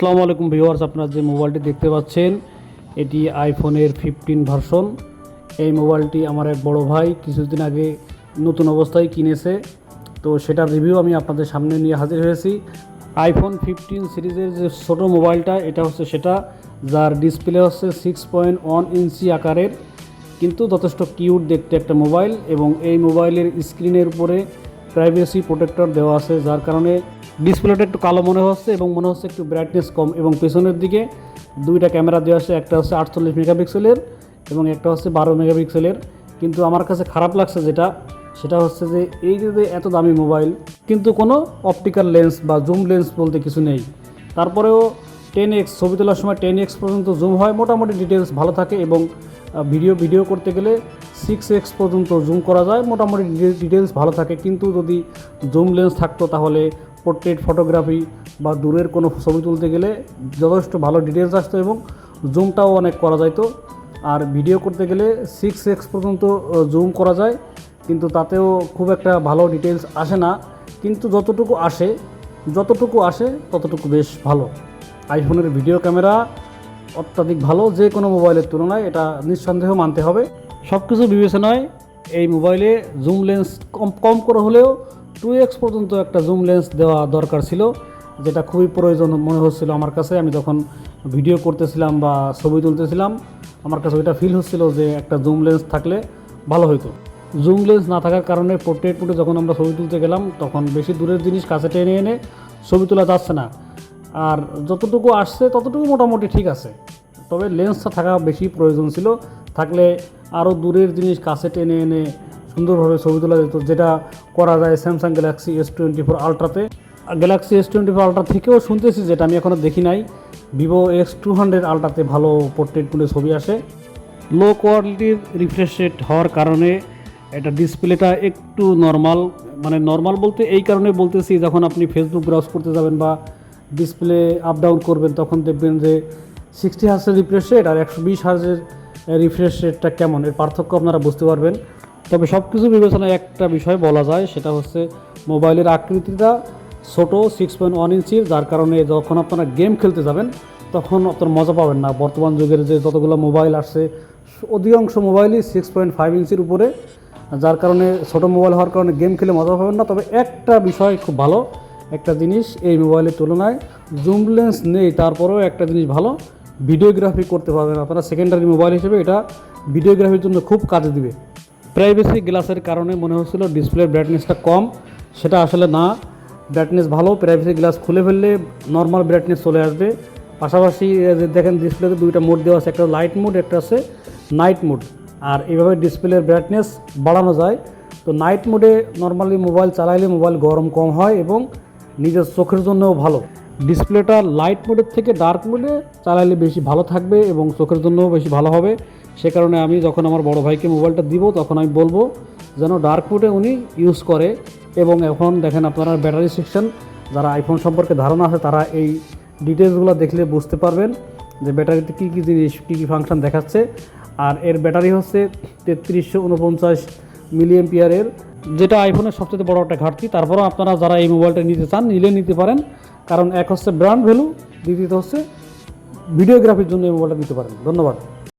আসসালামু আলাইকুম ভিউয়ার্স, আপনারা যে মোবাইলটি দেখতে পাচ্ছেন, এটি আইফোনের ফিফটিন ভার্সন। এই মোবাইলটি আমার এক বড় ভাই কিছুদিন আগে নতুন অবস্থায় কিনেছে। তো সেটার রিভিউ আমি আপনাদের সামনে নিয়ে হাজির হয়েছি। আইফোন ফিফটিন সিরিজের যে ছোটো মোবাইলটা, এটা হচ্ছে সেটা, যার ডিসপ্লে হচ্ছে সিক্স পয়েন্ট ওয়ান ইঞ্চি আকারের, কিন্তু যথেষ্ট কিউট দেখতে একটা মোবাইল এবং এই মোবাইলের স্ক্রিনের উপরে প্রাইভেসি প্রোটেক্টর দেওয়া আছে, যার কারণে ডিসপ্লেটা একটু কালো মনে হচ্ছে এবং মনে হচ্ছে একটু ব্রাইটনেস কম এবং পেছনের দিকে দুইটা ক্যামেরা দেওয়া আছে, একটা হচ্ছে আটচল্লিশ মেগাপিক্সেলের এবং একটা হচ্ছে বারো মেগাপিক্সেলের কিন্তু আমার কাছে খারাপ লাগছে যেটা, সেটা হচ্ছে যে এই যে এত দামি মোবাইল কিন্তু কোনো অপটিক্যাল লেন্স বা জুম লেন্স বলতে কিছু নেই। তারপরেও টেন এক্স ছবি তোলার সময় টেন এক্স পর্যন্ত জুম হয়, মোটামুটি ডিটেলস ভালো থাকে এবং ভিডিও ভিডিও করতে গেলে সিক্স এক্স পর্যন্ত জুম করা যায়, মোটামুটি ডিটেলস ভালো থাকে। কিন্তু যদি জুম লেন্স থাকতো তাহলে পোর্ট্রেট ফটোগ্রাফি বা দূরের কোনো ছবি তুলতে গেলে যথেষ্ট ভালো ডিটেলস আসতো এবং জুমটাও অনেক করা যাইতো। আর ভিডিও করতে গেলে সিক্স এক্স পর্যন্ত জুম করা যায়, কিন্তু তাতেও খুব একটা ভালো ডিটেলস আসে না। কিন্তু যতটুকু আসে যতটুকু আসে, ততটুকু বেশ ভালো। আইফোনের ভিডিও ক্যামেরা অত্যাধিক ভালো যে কোনো মোবাইলের তুলনায়, এটা নিঃসন্দেহ মানতে হবে। সব কিছু বিবেচনায় এই মোবাইলে জুম লেন্স কম কম করে হলেও টু এক্স পর্যন্ত একটা জুম লেন্স দেওয়া দরকার ছিল, যেটা খুবই প্রয়োজন মনে হচ্ছিল আমার কাছে। আমি যখন ভিডিও করতেছিলাম বা ছবি তুলতেছিলাম, আমার কাছে ওইটা ফিল হচ্ছিল যে একটা জুম লেন্স থাকলে ভালো হতো জুম লেন্স না থাকার কারণে পোর্ট্রেট মোডে যখন আমরা ছবি তুলতে গেলাম, তখন বেশি দূরের জিনিস কাছে টেনে এনে ছবি তোলা যাচ্ছে না। আর যতটুকু আসছে, ততটুকু মোটামুটি ঠিক আছে। তবে লেন্সটা থাকা বেশি প্রয়োজন ছিল। থাকলে আরও দূরের জিনিস কাছে টেনে এনে সুন্দরভাবে ছবি তোলা যেত যেটা করা যায় Samsung Galaxy S twenty four আলট্রাতে Galaxy S twenty four ultra থেকেও শুনতেছি যেটা, আমি এখনও দেখি নাই। ভিভো এক্স টু হান্ড্রেড আলট্রাতে ভালো পোর্ট্রেট তুলে ছবি আসে। লো কোয়ালিটির রিফ্রেশ রেট হওয়ার কারণে এটা ডিসপ্লেটা একটু নর্মাল মানে নর্মাল বলতে এই কারণে বলতেছি, যখন আপনি ফেসবুক ব্রাউজ করতে যাবেন বা ডিসপ্লে আপ ডাউন করবেন, তখন দেখবেন যে সিক্সটি হার্সের রিফ্রেশ রেট আর একশো বিশ হার্সের রিফ্রেশ রেটটা কেমন? এর পার্থক্য আপনারা বুঝতে পারবেন। তবে সব কিছু বিবেচনায় একটা বিষয় বলা যায়, সেটা হচ্ছে মোবাইলের আকৃতিটা ছোটো সিক্স পয়েন্ট ওয়ান ইঞ্চির, যার কারণে যখন আপনারা গেম খেলতে যাবেন, তখন আপনার মজা পাবেন না। বর্তমান যুগের যে যতগুলো মোবাইল আসছে, অধিকাংশ মোবাইলই সিক্স পয়েন্ট ফাইভ ইঞ্চির উপরে, যার কারণে ছোটো মোবাইল হওয়ার কারণে গেম খেলে মজা পাবেন না। তবে একটা বিষয় খুব ভালো, একটা জিনিস এই মোবাইলের তুলনায় জুম লেন্স নেই, তারপরেও একটা জিনিস ভালো ভিডিওগ্রাফি করতে পারবেন। আপনারা সেকেন্ডারি মোবাইল হিসেবে এটা ভিডিওগ্রাফির জন্য খুব কাজে দিবে। প্রাইভেসি গ্লাসের কারণে মনে হচ্ছিল ডিসপ্লের ব্রাইটনেসটা কম। সেটা আসলে না। ব্রাইটনেস ভালো প্রাইভেসি গ্লাস খুলে ফেললে নর্মাল ব্রাইটনেস চলে আসবে। পাশাপাশি দেখেন ডিসপ্লেতে দুইটা মোড দেওয়া আছে, একটা লাইট মোড একটা আছে নাইট মোড আর এইভাবে ডিসপ্লের ব্রাইটনেস বাড়ানো যায়। তো নাইট মোডে নর্মালি মোবাইল চালাইলে মোবাইল গরম কম হয় এবং নিজের চোখের জন্যও ভালো। ডিসপ্লেটা লাইট মোডের থেকে ডার্ক মোডে চালাইলে বেশি ভালো থাকবে এবং চোখের জন্যও বেশি ভালো হবে। সে কারণে আমি যখন আমার বড় ভাইকে মোবাইলটা দিব, তখন আমি বলব যেন ডার্ক মোডে উনি ইউজ করে। এবং এখন দেখেন আপনারা ব্যাটারি সেকশন যারা আইফোন সম্পর্কে ধারণা আছে, তারা এই ডিটেলসগুলো দেখলে বুঝতে পারবেন যে ব্যাটারিতে কী কী জিনিস, কী কী ফাংশন দেখাচ্ছে। আর এর ব্যাটারি হচ্ছে তেত্রিশশো উনপঞ্চাশ মিলিয়ন পিয়ারের যেটা আইফোনের সবচেয়ে বড় একটা ঘাটতি। তারপরেও আপনারা যারা এই মোবাইলটা নিতে চান, নিলে নিতে পারেন। কারণ এক হচ্ছে ব্র্যান্ড ভ্যালু দ্বিতীয়ত হচ্ছে ভিডিওগ্রাফির জন্য এই মোবাইলটা নিতে পারেন। ধন্যবাদ।